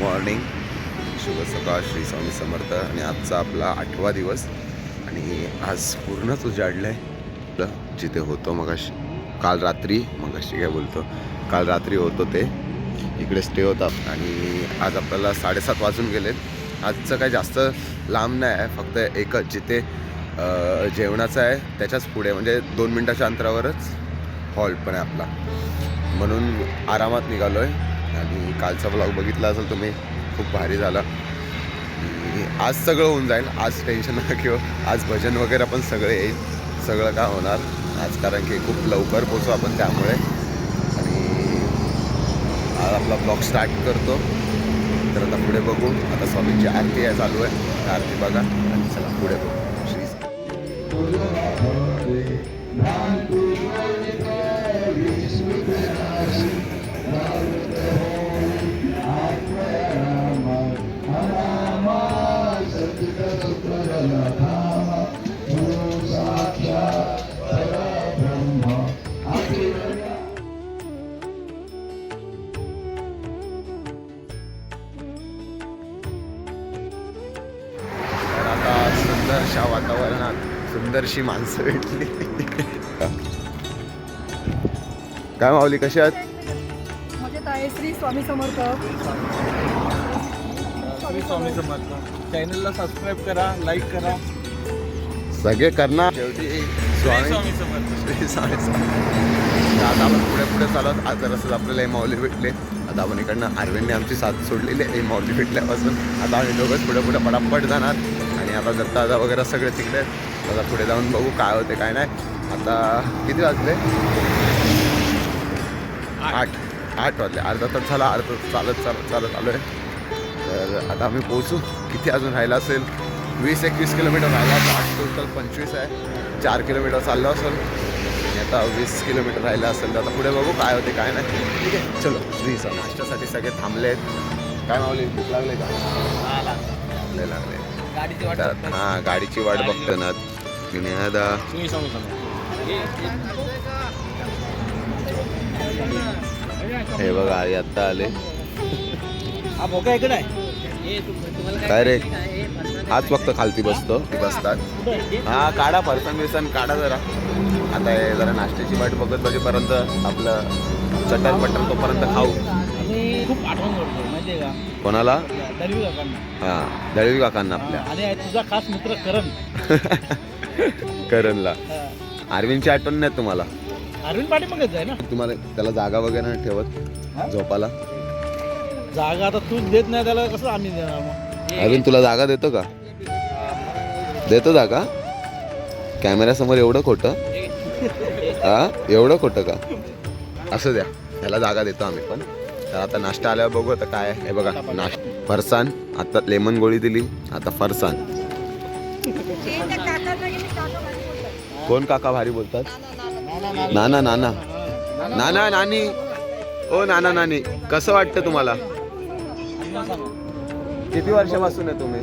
Morning शुभ सकाळ श्री स्वामी समर्थ. आणि आजचा आपला आठवा दिवस. आणि आज पूर्णच उजाडलं आहे जिथे होतो मग काल रात्री मगाशी काय बोलतो काल रात्री होतो ते. इकडे स्टे होता आणि आज आपल्याला साडेसात वाजून गेलेत. आजचं काय जास्त लांब नाही आहे. फक्त एकच जिथे जेवणाचं आहे त्याच्याच पुढे. म्हणजे दोन मिनटाच्या अंतरावरच हॉल पण आहे आपला. म्हणून आरामात निघालो आहे आणि कालचा ब्लॉग बघितला असेल तुम्ही खूप भारी झाला. आणि आज सगळं होऊन जाईल आज टेन्शन नका घेऊ आज भजन वगैरे पण सगळं येईल सगळं का होणार? आज कारण की खूप लवकर पोचू आपण त्यामुळे. आणि आज आपला ब्लॉग स्टार्ट करतो. तर आता पुढे बघू. आता स्वामींची आरती आहे चालू आहे. आरती बघा. आणि चला पुढे बघू. श्री सुंदरशा वातावरणात सुंदरशी माणसं भेटली. काय माऊली कशा श्री स्वामी समर्थ. श्री स्वामी समर्थ. चॅनलला सबस्क्राईब करा लाईक करा. सगळे करणार. शेवटी स्वामी स्वामी समर्थ. श्री स्वामी समर्थ. आता आपण पुढे पुढे चालत आज जरासं आपल्याला हे माऊली भेटले. आता आपण इकडनं अरविंदने आमची साथ सोडलेली आहे. हे माऊली भेटल्यापासून. आता आम्ही दोघंच पुढे पुढे पटापट जाणार. आणि आता दत्ता वगैरे सगळे तिकडे आहेत. आता पुढे जाऊन बघू काय होते काय नाही. आता किती वाजले? आठ. आठ. वाजले. अर्धा तास झाला. अर्धा तास चालत चालत चालत आलो आहे तर आता आम्ही पोहोचू. किती अजून राहिला असेल? वीस एकवीस किलोमीटर राहिला. आठ टोटल पंचवीस आहे. चार किलोमीटर चाललो असेल. आणि आता वीस किलोमीटर राहिलं असेल. तर आता पुढे बघू काय होते काय नाही. ठीक आहे. चलो वीस नाश्त्यासाठी सगळे थांबले आहेत काय मावले भूक लागले का लागले. लागले गाडीची वाट तर हां गाडीची वाट बघतो ना. मी आता हे बघा आई आत्ता आले. हा भोका इकडे आहे. काय रे? हाच फक्त खालती बसतो. ती बसतात. हा काढा फरसन बिरसन काढा जरा. आता हे जरा नाश्त्याची वाट बघत बघेपर्यंत आपलं चटर पटर तोपर्यंत खाऊ. खूप आठवण करतो माहितीये का? कोणाला? दळवी काकांना. हा दळवी काकांना आपल्या. आणि तुझा खास मित्र करण. करणला. अरविंदची आठवण नाही तुम्हाला? अरविंद पाटील मगच आहे ना? तुम्हाला त्याला जागा वगैरे नाही ठेवत? झोपाला? जागा आता तूच देत नाही त्याला कसं आम्ही देणार मग? अरविंद तुला जागा देतो का? देतो जागा? कॅमेऱ्यासमोर एवढं खोटं? हा? एवढं खोटं का? असं द्या. त्याला जागा देतो आम्ही पण. तर आता नाश्ता आल्यावर बघू आता काय. हे बघा नाश फरसाण आता लेमन गोळी दिली आता फरसाण कोण काका भारी बोलतात? नाना नाना. नाना नानी. ओ नाना नानी. कसं वाटतं तुम्हाला? किती वर्षापासून आहे तुम्ही?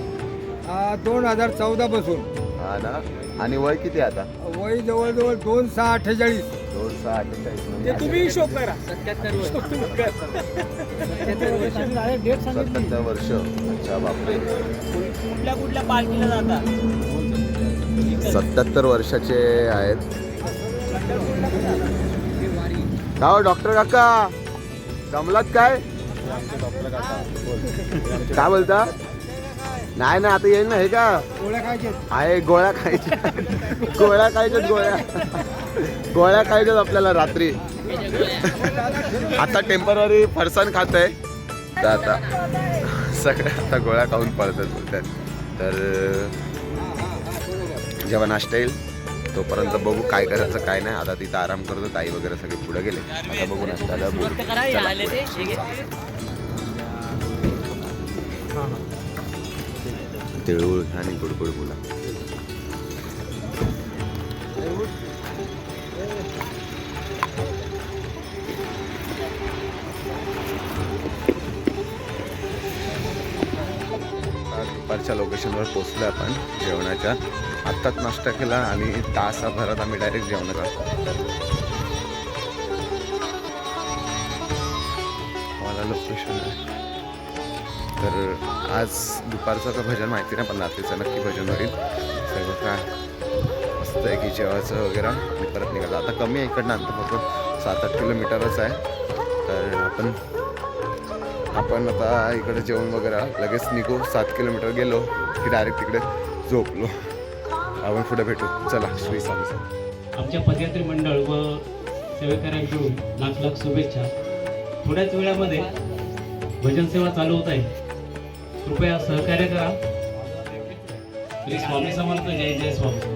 दोन हजार चौदा पासून हा ना. आणि वय किती आहे आता? वय जवळजवळ दोन सहा अठ्ठेचाळीस. सहा अठ्ठेचाळीस म्हणजे तुम्ही हिशोब करा. डेट सत्तर वर्ष. अच्छा बापरे. कुठल्या कुठल्या पार्टीला जाता? सत्याहत्तर वर्षाचे आहेत. का हो डॉक्टर काका? जमलात काय? काय बोलता? नाही ना आता येईल ना हे का? गोळ्या खायचे आहे गोळ्या खायच्या गोळ्या खायच्यात गोळ्या. गोळ्या खायच्यात आपल्याला रात्री. आता टेंपररी फरसाण खात आहे तर आता सगळे आता गोळ्या खाऊन पळतात बोलतात तर जेव्हा नाश्ता येईल. तोपर्यंत बघू काय करायचं काय नाही. आता तिथं आराम करतो ताई वगैरे सगळे पुढे गेले. आता बघू नाश्त्याला बोलू. तिळगुळ आणि गुडगुड बोला. दुपारच्या लोकेशनवर पोचलो आपण जेवणाच्या. आत्ताच नाश्ता केला आणि तासाभरात आम्ही डायरेक्ट जेवण करतो मला लोकेशन आहे. तर आज दुपारचं तर भजन माहिती नाही पण रात्रीचं नक्की भजन होईल. सर्व काय मस्त आहे की जेवायचं वगैरे. आणि परत निघायचं आता कमी आहे इकडनं आता फक्त सात आठ किलोमीटरच आहे. तर आपण आपण आता इकडे जेवण वगैरे लगेच निघू. सात किलोमीटर गेलो की डायरेक्ट तिकडे झोपलो. आपण पुढे भेटू. चला श्री स्वामी समर्थ. आमच्या पदयात्री मंडळ व सेवेकऱ्यांकडून लाख लाख शुभेच्छा. थोड्याच वेळामध्ये भजन सेवा चालू होत आहे. कृपया सहकार्य करा. श्री स्वामी समर्थ जय जय स्वामी.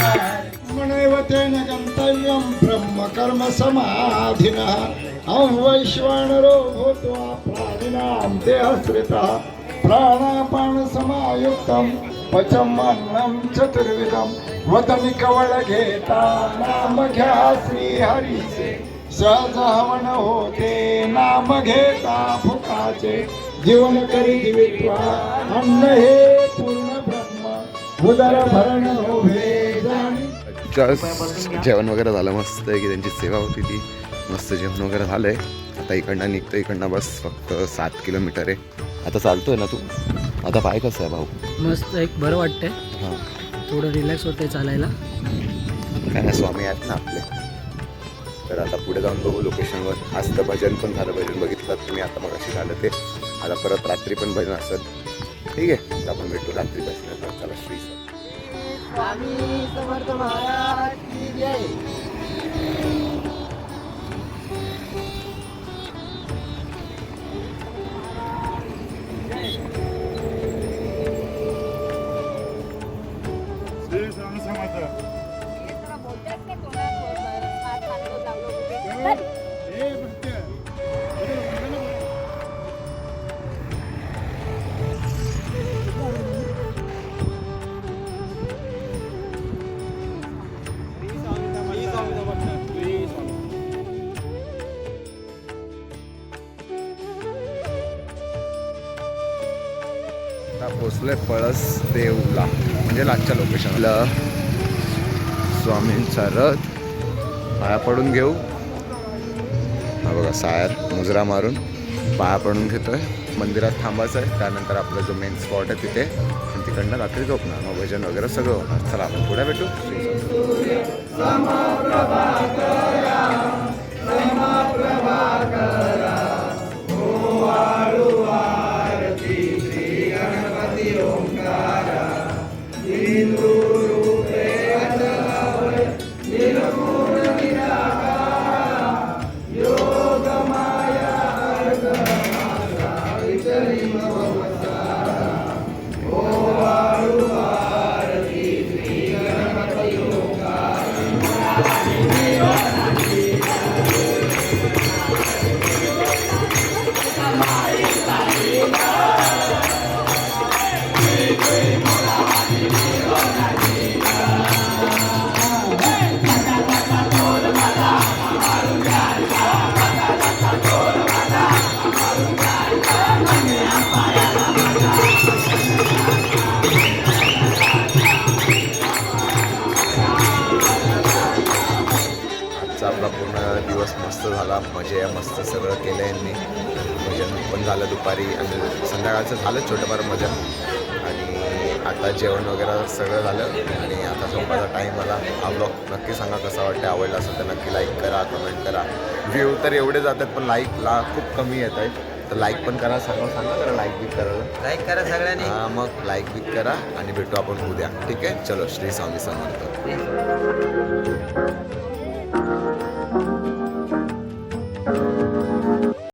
गन्तव्यं ब्रह्मकर्म समाधिनः अहं वैश्वानरो भूत्वा प्राणिनां देहश्रितः प्राणापानसमायुक्तं पचम् अन्नं चतुर्विधं वदमि कवळ नाम घ्या श्रीहरीचे सहज हवन होते नाम घेता फुकाचे जीवन करी दिवित्वा अन्न हे पूर्ण ब्रह्म उदर भरण उभे जस्ट जेवण वगैरे झालं मस्त आहे की त्यांची सेवा होती ती. मस्त जेवण वगैरे झालं आहे आता इकडनं निघतो इकडनं बस फक्त सात किलोमीटर आहे. आता चालतोय ना तू? आता पाय कसं आहे भाऊ? मस्त एक बरं वाटतंय. हां. थोडं रिलॅक्स होतंय चालायला. काय ना स्वामी आहेत ना आपले. तर आता पुढे जाऊन बघू लोकेशनवर आज तर भजन पण झालं भजन बघितलं. तुम्ही आता मग अशी झालं ते. आता परत रात्री पण भजन असेल. ठीक आहे आपण भेटू रात्री भजन चला श्री स्वामी. समर्थ महाराज की जय. आता पोचलोय पळस देवला म्हणजे लाजच्या लोकेशनला स्वामींचा रथ पाया पडून घेऊ. हा बघा सायर मुजरा मारून पाया पडून घेतोय. मंदिरात थांबायचं आहे त्यानंतर आपला जो मेन स्पॉट आहे तिथे. आणि तिकडनं रात्री झोपणार मग भजन वगैरे सगळं होणार. चला आपण पुढे भेटू. पूर्ण दिवस मस्त झाला. झाला मजा मस्त सगळं केलं यांनी. पण झालं दुपारी आणि संध्याकाळचं झालं छोटंफार भजन आणि आता जेवण वगैरे सगळं झालं आणि आता झोपायचा टाईम आला. हा ब्लॉग नक्की सांगा कसा वाटतं आवडला असेल तर नक्की लाईक करा कमेंट करा. व्ह्यू तर एवढे जातात पण लाईकला खूप कमी येत आहेत. तर लाईक पण करा सर्व सांगा जरा लाईक बी करायला लाईक करा सगळ्यांनी. हा मग लाईक बिक करा आणि भेटू आपण उद्या. ठीक आहे? चलो श्री स्वामी समर्थ.